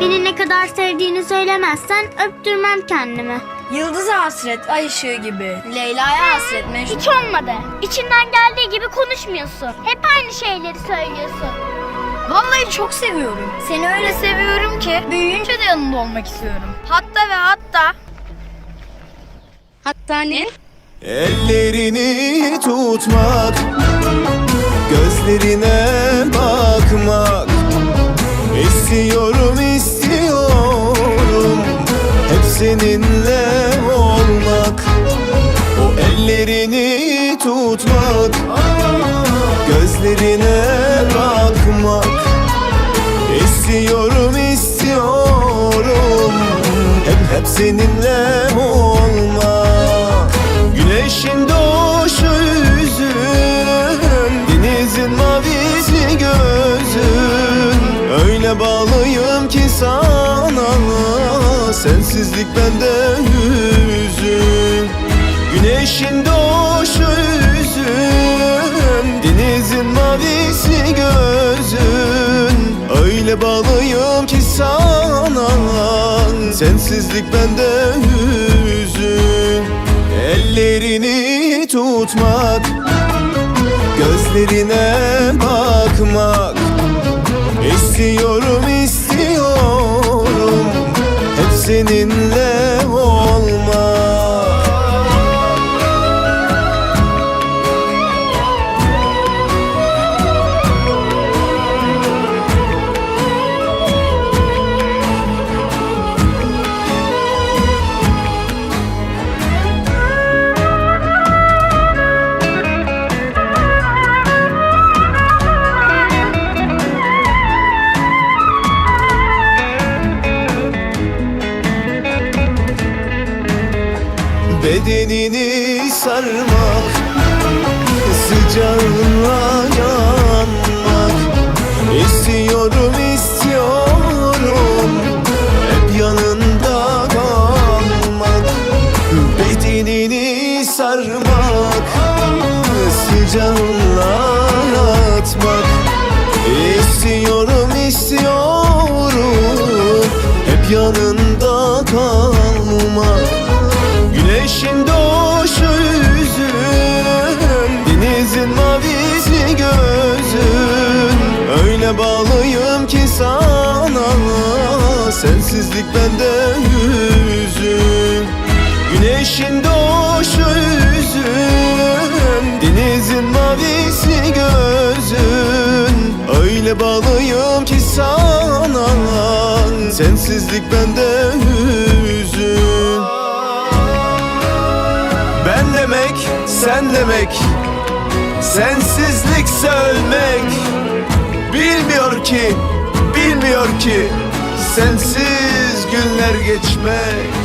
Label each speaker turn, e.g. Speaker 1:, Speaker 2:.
Speaker 1: ne kadar sevdiğini söylemezsen öptürmem kendimi.
Speaker 2: Yıldız'a hasret, ay ışığı gibi. Leyla'ya hasret, Mecnun.
Speaker 1: Hiç olmadı. İçinden geldiği gibi konuşmuyorsun. Hep aynı şeyleri söylüyorsun.
Speaker 2: Vallahi çok seviyorum. Seni öyle seviyorum ki büyüyünce de yanında olmak istiyorum. Hatta ve hatta... Hatta ne?
Speaker 3: Ellerini tutmak Gözlerine bakmak istiyorum seninle olmak O ellerini tutmak Gözlerine bakmak. İstiyorum istiyorum Hep hep seninle olmak. Güneşin doğuşu yüzün Denizin mavisi gözün. Öyle bağlıyım ki Sensizlik bende hüzün Güneşin doğuşu yüzün Denizin mavisi gözün. Öyle bağlıyım ki sana Sensizlik bende hüzün. Ellerini tutmak Gözlerine bakmak İstiyorum Bedenini sarmak Sıcağınla yanmak. İstiyorum istiyorum Hep yanında kalmak. Bedenini sarmak Sıcağınla yatmak İstiyorum istiyorum Hep yanında Sensizlik bende hüzün. Güneşin doğuşu yüzün Denizin mavisi gözün. Öyle bağlıyım ki sana Sensizlik bende hüzün. Ben demek, sen demek. Sensizlik ölmek Bilmiyor ki, bilmiyor ki Sensiz günler geçmek